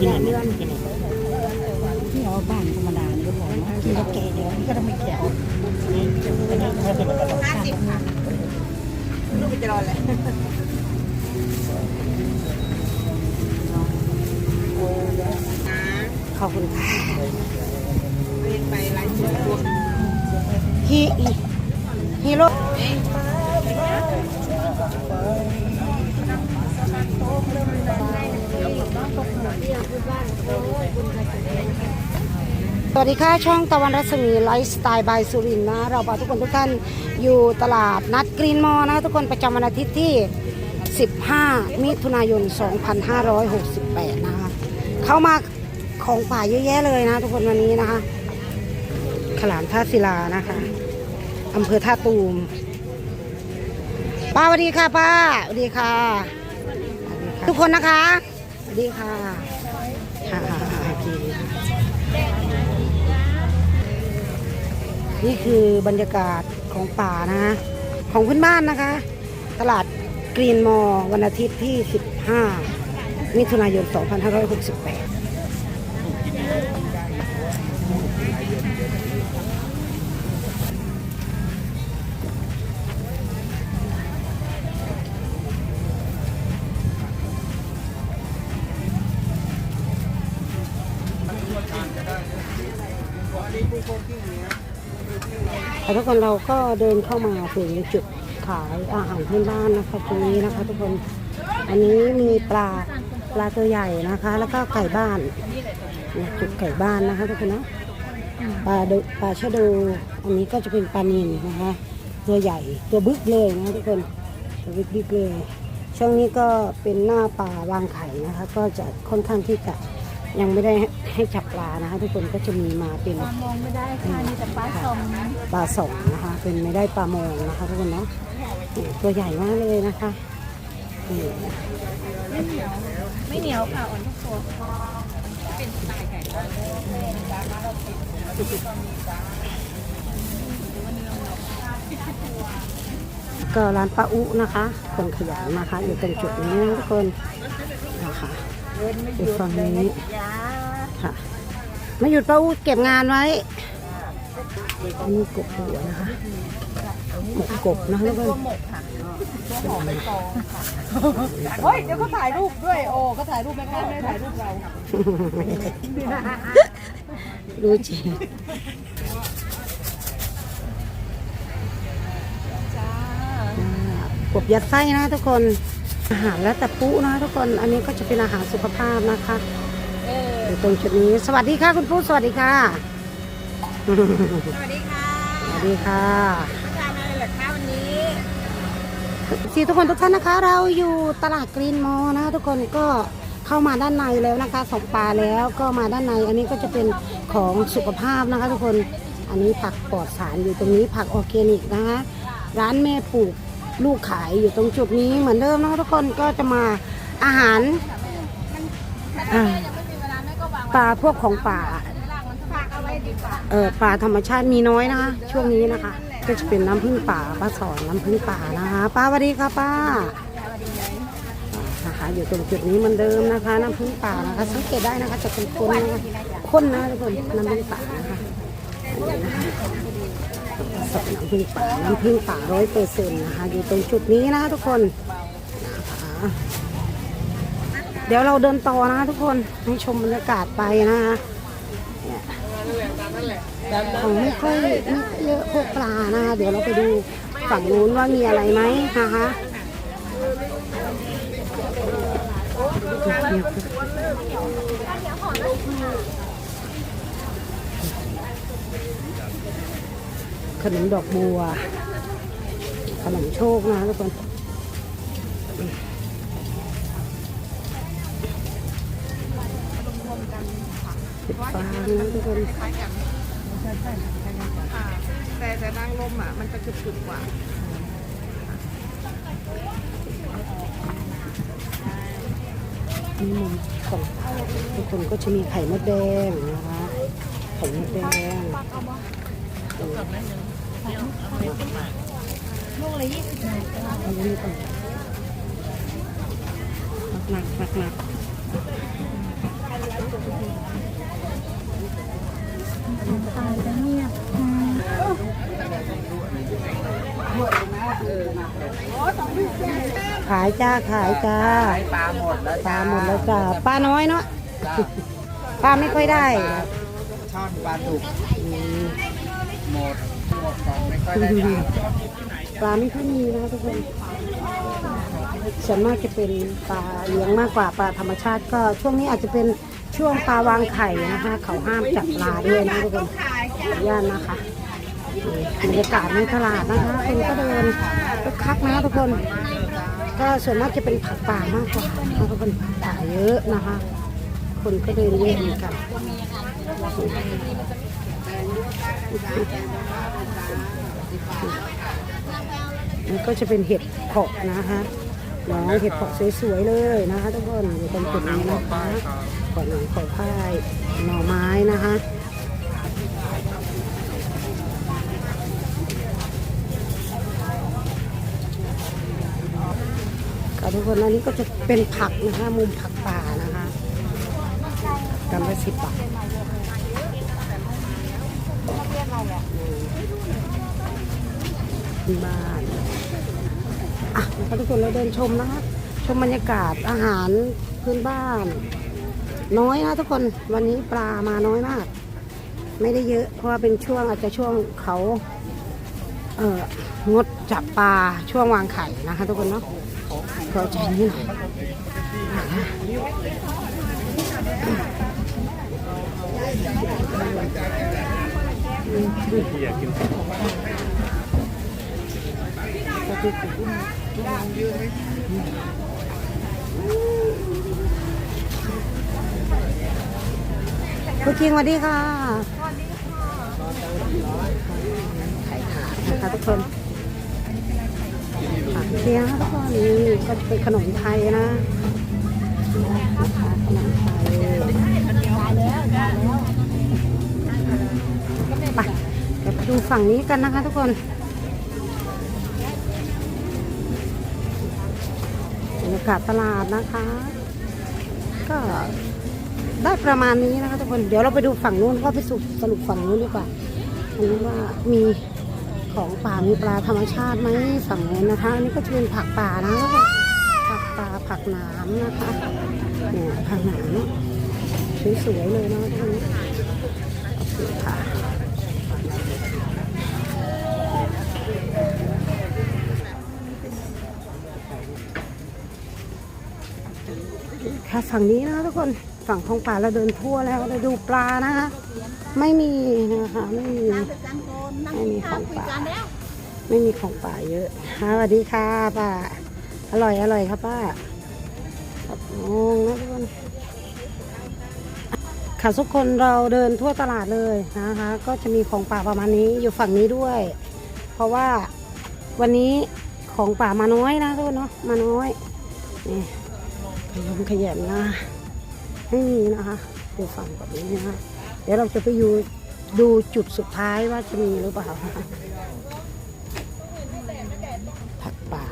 กินอันเดืนี้กินอันนี้ที่เราบ้านธรรมดานี่ก็พอนะกินแล้วแก่เดี๋ยวนี้ก็ต้องไม่แก่นี่อันนี้ถ้าเป็นอะไรห้าสิบค่ะลูกไปจะรอเลยขอบคุณค่ะไปไลฟ์สดฮีฮีโร่ สวัสดีค่ะ ช่องตะวันรัศมีไลฟ์สไตล์บายสุรินนะ เราพาทุกคนทุกท่านอยู่ตลาดนัดกรีนมอลนะ ทุกคนประจำวันอาทิตย์ที่ 15 มิถุนายน 2568 นะคะเข้ามาของป่าเยอะแยะเลยนะ ทุกคนวันนี้นะคะขลามท่าศิลานะคะอำเภอท่าตูม ป้าสวัสดีค่ะป้าสวัสดีค่ะ ทุกคนนะคะ วัสดีค่ะ ค่ะโอเคนี่คือบรรยากาศของป่านะของพื้นบ้านนะคะ ตลาดกรีนมอวันอาทิตย์ที่ 15 มิถุนายน 2568 แล้วทุกคนเราก็เดินเข้ามาถึงจุดขายอาหารพื้นบ้านนะคะตรงนี้นะคะทุกคน อันนี้มีปลาปลาตัวใหญ่นะคะ แล้วก็ไก่บ้านเนี่ยจุดไก่บ้านนะคะทุกคนนะปลาดุปลาชะโดอันนี้ก็จะเป็นปลานิลนะคะ ตัวใหญ่ตัวบึกเลยนะทุกคนตัวบึกบึกเลยช่วงนี้ก็เป็นหน้าปลาวางไข่นะคะ ก็จะค่อนข้างที่จะ ยังไม่ได้ให้จับปลานะคะ ทุกคนก็จะมีมาเป็นมองไม่ได้ค่ะมีแต่ปลาสองปลาสองนะคะ เป็นไม่ได้ปลามงนะคะทุกคนเนาะนี่ตัวใหญ่มากเลยนะคะนี่ไม่เหนียวค่ะอ่อนทุกตัวก็ร้านป้าอุนะคะ คนขยันนะคะ อยู่ตรงจุดนี้นะทุกคนนะคะ อยู่ฝั่งนี้ ค่ะ ไม่หยุดป้าอุเก็บงานไว้อันนี้กบหัวนะคะหมกกบนะคะทุกคนเฮ้ยเดี๋ยวเขาถ่ายรูปด้วยโอ้เขาถ่ายรูปแม่ค้าไม่ได้ถ่ายรูปเรารู้จริงกบยัดไส้นะทุกคน อาหารแล้วแต่ปุ๊นะทุกคนอันนี้ก็จะเป็นอาหารสุขภาพนะคะอยู่ตรงจุดนี้สวัสดีค่ะคุณปุ๊สวัสดีค่ะ สวัสดีค่ะสวัสดีค่ะมาทานอะไรเหรอคะวันนี้สีทุกคนทุกท่านนะคะ เราอยู่ตลาดกรีนมอลล์นะทุกคนก็เข้ามาด้านในแล้วนะคะสองปลาแล้วก็มาด้านใน อันนี้ก็จะเป็นของสุขภาพนะคะ ทุกคนอันนี้ผักปลอดสารอยู่ตรงนี้ผักออร์แกนิกนะคะร้านแม่ปลูก ลูกขายอยู่ตรงจุดนี้เหมือนเดิมนะคะทุกคนก็จะมาอาหารปลาพวกของป่าเออปลาธรรมชาติมีน้อยนะคะ ช่วงนี้นะคะ ก็จะเป็นน้ำผึ้งป่าปลาสอนน้ำผึ้งป่านะคะ ป้าสวัสดีค่ะป้านะคะอยู่ตรงจุดนี้เหมือนเดิมนะคะ น้ำผึ้งป่านะคะสังเกตได้นะคะจะเป็นคนคะข้นนะทุกคนน้ำผึ้งป่านะคะอันนี้นะคะ สดน้ำผึ้งป่าน้ำผึ้งป่าร้อยเปอร์เซ็นต์นะคะ อยู่ตรงจุดนี้นะคะทุกคนนะคะเดี๋ยวเราเดินต่อนะคะทุกคนให้ชมบรรยากาศไปนะคะของไม่ค่อยไม่เยอะพวกปลานะคะเดี๋ยวเราไปดูฝั่งนู้นว่ามีอะไรไหมนะคะ ขนมดอกบัว ขนมโชคนะทุกคนปิดฟ้านะทุกคนแต่แต่นางลมอะ มันจะกรึบๆกว่านี่มุมของทุกคนก็จะมีไข่มดแดงนะคะไข่มดแดง ลูกละยี่สิบบาทเอาดีต่อหนักหนักหนักตายแล้วเนี่ยขายจ้าขายจ้าปลาหมดแล้วปลาหมดแล้วจ้าปลาน้อยเนาะปลาไม่ค่อยได้ชอบปลาถูก ดของไม่ค่อยได้ปลาไม่ค่อยมีนะคะทุกคนส่วนมากจะเป็นปลาเลี้ยงมากกว่าปลาธรรมชาติก็ช่วงนี้อาจจะเป็นช่วงปลาวางไข่นะคะเขาห้ามจับปลาด้วยนะทุกคนขออนุญาตนะคะบรรยากาศในตลาดนะคะคนก็เดินคึกคักนะทุกคน ก็ส่วนมากจะเป็นผักป่ามากกว่านะคะทุกคนป่าเยอะนะคะ คนก็เดินเยอะเหมือนกัน นี่ก็จะเป็นเห็ดเพาะนะคะน้องเห็ดเพาะสวยๆเลยนะคะทุกคนอยู่ตรงจุดนี้นะคะขอหนังขอผ้ายหน่อไม้นะคะค่ะทุกคนอันนี้ก็จะเป็นผักนะคะ มุมผักป่านะคะกำละสิบบาท ที่บ้านอะทุกคนเราเดินชมนะคะชมบรรยากาศอาหารพื้นบ้าน น้อยนะทุกคนวันนี้ปลามาน้อยมาก ไม่ได้เยอะ เพราะว่าเป็นช่วงอาจจะช่วงเขาเอ่องดจับปลาช่วงวางไข่นะคะ ทุกคนเนาะก็ใจนิดหน่อยนะคะ คุณคิงสวัสดีค่ะไข่ขาดนะคะทุกคนผักเคียงนะคะทุกคนนี่ก็เป็นขนมไทยนะนะคะขนมไทยไปเดี๋ยวไปดูฝั่งนี้กันนะคะทุกคน กาศตลาดนะคะ ก็ได้ประมาณนี้นะคะทุกคนเดี๋ยวเราไปดูฝั่งนู้นก็ไปสรุปสรุปฝั่งนู้นดีกว่าอันนี้ว่ามีของป่ามีปลาธรรมชาติไหมฝั่งนู้นนะคะ อันนี้ก็จะเป็นผักป่านะผักป่าผักหนามนะคะเนี่ยผักหนามสวยๆเลยนะทุกคนโอเคค่ะ ค่ะฝั่งนี้นะคะทุกคนฝั่งของป่าเราเดินทั่วแล้วเราดูปลานะคะไม่มีนะคะไม่มีไม่มีของป่าไม่มีของป่าเยอะค่ะสวัสดีค่ะป้าอร่อยอร่อยครับป้าครับงงนะทุกคนค่ะทุกคนเราเดินทั่วตลาดเลยนะคะ ก็จะมีของป่าประมาณนี้อยู่ฝั่งนี้ด้วย เพราะว่าวันนี้ของป่ามาน้อยนะทุกคนเนาะมาน้อยนี่ ขยมขยันนะไม่มีนะคะดูฝั่งแบบนี้นะคะเดี๋ยวเราจะไปอยู่ดูจุดสุดท้ายว่าจะมีหรือเปล่าผักป่า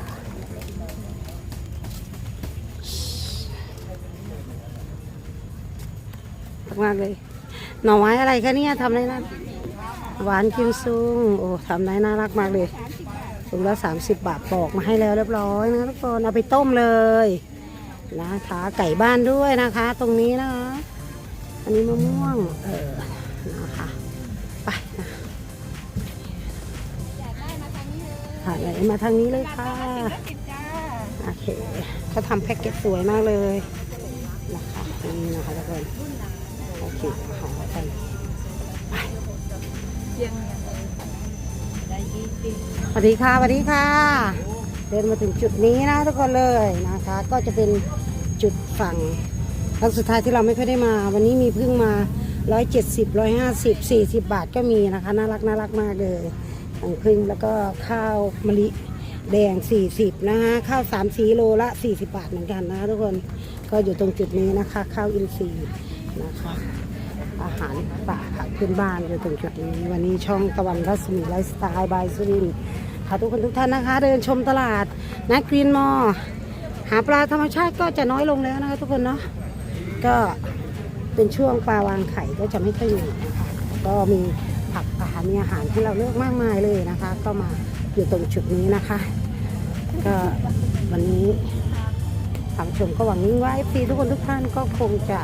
มากเลยหน่อไม้อะไรคะเนี่ยทำได้นะหวานกินซุงโอ้ทำได้น่ารักมากเลยถุงละสามสิบบาทปอกมาให้แล้วเรียบร้อยนะทุกคนเอาไปต้มเลย นะคะไก่บ้านด้วยนะคะ ตรงนี้นะคะอันนี้มะม่วงเออนะคะไปนะค่ะไหนมาทางนี้เลยค่ะโอเคเขาทำแพ็กเกจสวยมากเลยนะคะนี่นะคะทุกคนโอเคหอไปไปสวัสดีค่ะสวัสดีค่ะ เดินมาถึงจุดนี้นะทุกคนเลยนะคะ ก็จะเป็นจุดฝั่งครั้งสุดท้ายที่เราไม่ค่อยได้มา วันนี้มีเพิ่งมา 170 150 40 บาทก็มีนะคะ น่ารักน่ารักมากเลยถังพึ่งแล้วก็ข้าวมะลิแดง 40 นะคะข้าว3สีโลละ 40 บาทเหมือนกันนะทุกคนก็อยู่ตรงจุดนี้นะคะ ข้าวอินทรีย์นะคะอาหารป่าพื้นบ้านอยู่ตรงจุดนี้ วันนี้ช่องตะวันรัศมีไลฟ์สไตล์บายสุรินทร์ ค่ะทุกคนทุกท่านนะคะ เดินชมตลาดนักกรีนมอหาปลาธรรมชาติก็จะน้อยลงแล้วนะคะ ทุกคนเนาะก็เป็นช่วงปลาวางไข่ก็จะไม่ค่อยมีนะคะก็มีผักป่ารมีอาหารที่เราเลือกมากมายเลยนะคะ ก็มาอยู่ตรงจุดนี้นะคะ ก็วันนี้ทางชมก็หวังยิ่งว่า FC ทุกคนทุกท่านก็คงจะ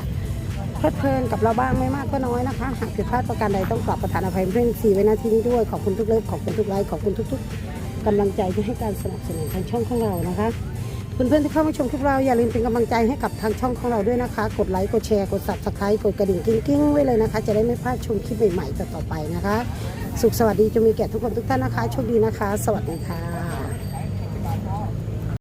เพลิดเพลินกับเราบ้างไม่มากก็น้อยนะคะหากผิดพลาดประการใดต้องกลับประทานอภัยเพื่อนสีไว้หน้าที่นี้ด้วยขอบคุณทุกเลิฟขอบคุณทุกไลค์ขอบคุณทุกๆ กำลังใจที่ให้การสนับสนุนทางช่องของเรานะคะเพื่อนๆที่เข้ามาชมคลิปเราอย่าลืมเป็นกำลังใจให้กับทางช่องของเราด้วยนะคะ กดไลค์กดแชร์กด s ับสไครต์กดกระดิ่งกิ้งๆไว้เลยนะคะ จะได้ไม่พลาดชมคลิปใหม่ๆต่อๆไปนะคะ สุขสวัสดีจะมีแก่ทุกคนทุกท่านนะคะโชคดีนะคะ สวัสดีค่ะ